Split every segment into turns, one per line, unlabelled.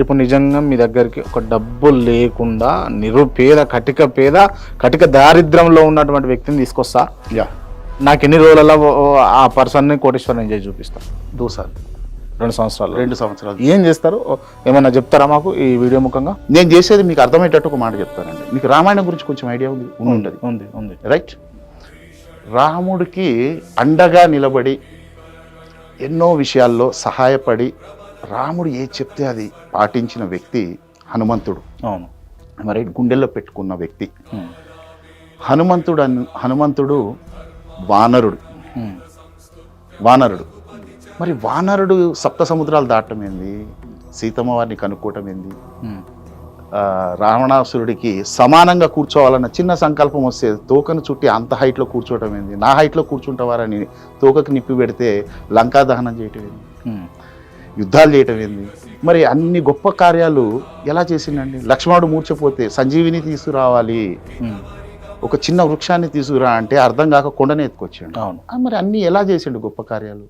ఇప్పుడు నిజంగా మీ దగ్గరికి ఒక డబ్బు లేకుండా నిరుపేద కటిక పేద కటిక దారిద్రంలో ఉన్నటువంటి వ్యక్తిని తీసుకొస్తా యా నాకు ఎన్ని రోజులలో ఆ పర్సన్ని కోటేశ్వరం చేసి చూపిస్తా దూసారి రెండు సంవత్సరాలు రెండు సంవత్సరాలు ఏం చేస్తారు ఏమైనా చెప్తారా మాకు ఈ వీడియో ముఖంగా నేను చేసేది మీకు అర్థమయ్యేటట్టు ఒక మాట చెప్తానండి మీకు రామాయణం గురించి కొంచెం ఐడియా ఉంది ఉండదు ఉంది ఉంది రైట్ రాముడికి అండగా నిలబడి ఎన్నో విషయాల్లో సహాయపడి రాముడు ఏ చెప్తే అది పాటించిన వ్యక్తి హనుమంతుడు అవును మరి గుండెల్లో పెట్టుకున్న వ్యక్తి హనుమంతుడు హనుమంతుడు వానరుడు వానరుడు మరి వానరుడు సప్త సముద్రాలు దాటం ఏంది సీతమ్మ వారిని కనుక్కోవటం ఏంది రావణాసురుడికి సమానంగా కూర్చోవాలన్న చిన్న సంకల్పం వస్తే తోకను చుట్టి అంత హైట్లో కూర్చోవటం ఏంది నా హైట్లో కూర్చుంటవారని తోకకు నిప్పి పెడితే లంకా దహనం చేయటం ఏంది యుద్ధాలు చేయటం ఏంది మరి అన్ని గొప్ప కార్యాలు ఎలా చేసిండండి లక్ష్మణుడు మూర్చపోతే సంజీవిని తీసుకురావాలి ఒక చిన్న వృక్షాన్ని తీసుకురా అంటే అర్థం కాక కొండని ఎత్తుకొచ్చాడు అవును మరి అన్ని ఎలా చేసిండు గొప్ప కార్యాలు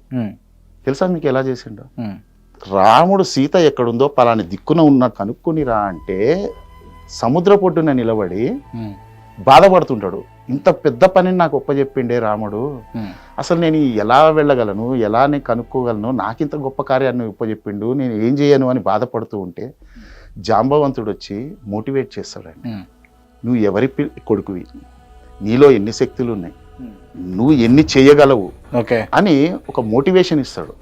తెలుసా మీకు ఎలా చేసిండు రాముడు సీత ఎక్కడుందో పలాని దిక్కున ఉన్న కనుక్కొని రా అంటే సముద్ర పొడ్డున నిలబడి బాధపడుతుంటాడు ఇంత పెద్ద పనిని నాకు ఒప్పజెప్పిండే రాముడు అసలు నేను ఎలా వెళ్ళగలను ఎలా నేను కనుక్కోగలను నాకింత గొప్ప కార్యాన్ని ఉపజెప్పిండు నేను ఏం చేయను అని బాధపడుతూ ఉంటే జాంబవంతుడు వచ్చి మోటివేట్ చేస్తాడండి నువ్వు ఎవరి కొడుకువి నీలో ఎన్ని శక్తులు ఉన్నాయి నువ్వు ఎన్ని చేయగలవు అని ఒక మోటివేషన్ ఇస్తాడు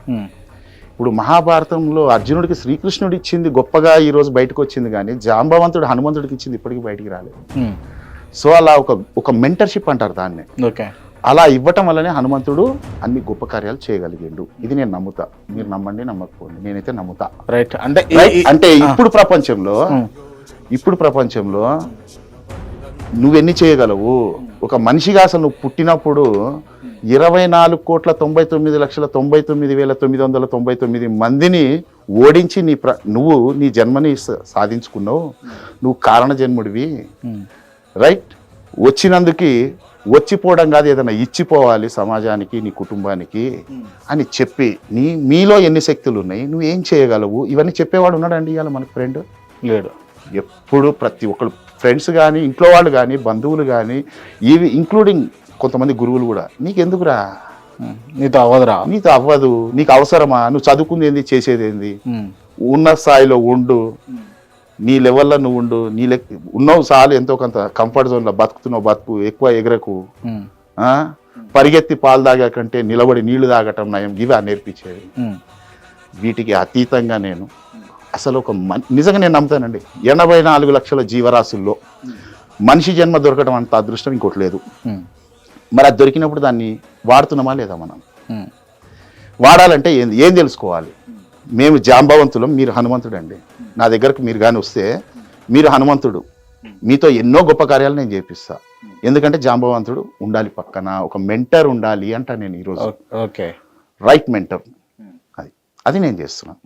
ఇప్పుడు మహాభారతంలో అర్జునుడికి శ్రీకృష్ణుడు ఇచ్చింది గొప్పగా ఈరోజు బయటకు వచ్చింది కానీ జాంబవంతుడు హనుమంతుడికి ఇచ్చింది ఇప్పటికీ బయటికి రాలేదు సో అలా ఒక ఒక మెంటర్షిప్ అంటారు దాన్ని అలా ఇవ్వటం వల్లనే హనుమంతుడు అన్ని గొప్ప కార్యాలు చేయగలిగిండు ఇది నేను నమ్ముతా మీరు నమ్మండి నమ్మకపోండి నేనైతే నమ్ముతా రైట్ అంటే అంటే ఇప్పుడు ప్రపంచంలో hmm. ఇప్పుడు ప్రపంచంలో నువ్వెన్ని చేయగలవు ఒక మనిషిగా అసలు నువ్వు పుట్టినప్పుడు ఇరవై నాలుగు కోట్ల తొంభై తొమ్మిది లక్షల తొంభై తొమ్మిది వేల తొమ్మిది వందల తొంభై తొమ్మిది మందిని ఓడించి నీ ప్ర నువ్వు నీ జన్మని సాధించుకున్నావు hmm. నువ్వు కారణ జన్ముడివి రైట్ hmm. వచ్చినందుకు వచ్చిపోవడం కాదు ఏదైనా ఇచ్చిపోవాలి సమాజానికి నీ కుటుంబానికి అని చెప్పి నీ మీలో ఎన్ని శక్తులు ఉన్నాయి నువ్వు ఏం చేయగలవు ఇవన్నీ చెప్పేవాడు ఉన్నాడండి ఇవాళ మన ఫ్రెండ్ లేడు ఎప్పుడు ప్రతి ఒక్కరు ఫ్రెండ్స్ కానీ ఇంట్లో వాళ్ళు కానీ బంధువులు కానీ ఇవి ఇంక్లూడింగ్ కొంతమంది గురువులు కూడా నీకెందుకురా నీతో అవ్వదురా నీతో అవ్వదు నీకు అవసరమా నువ్వు చదువుకుంది ఏంది చేసేది ఏంది ఉన్న స్థాయిలో ఉండు నీ లెవెల్లో నువ్వు ఉండు నీ లెక్క ఉన్నావు చాలు ఎంతో కొంత కంఫర్ట్ జోన్లో బతుకుతున్నావు బతుకు ఎక్కువ ఎగరకు పరిగెత్తి పాలు తాగాకంటే నిలబడి నీళ్లు తాగటం నయం ఇవి నేర్పించేవి వీటికి అతీతంగా నేను అసలు ఒక నిజంగా నేను నమ్ముతానండి ఎనభై నాలుగు లక్షల జీవరాశుల్లో మనిషి జన్మ దొరకడం అంత అదృష్టం ఇంకోటి లేదు మరి అది దొరికినప్పుడు దాన్ని వాడుతున్నామా లేదా మనం వాడాలంటే ఏం ఏం తెలుసుకోవాలి మేము జాంబవంతులం మీరు హనుమంతుడు అండి నా దగ్గరకు మీరు కానీ వస్తే మీరు హనుమంతుడు మీతో ఎన్నో గొప్ప కార్యాలు నేను చేపిస్తా ఎందుకంటే జాంబవంతుడు ఉండాలి పక్కన ఒక మెంటర్ ఉండాలి అంట నేను ఈరోజు ఓకే రైట్ మెంటర్ అది అది నేను చేస్తున్నాను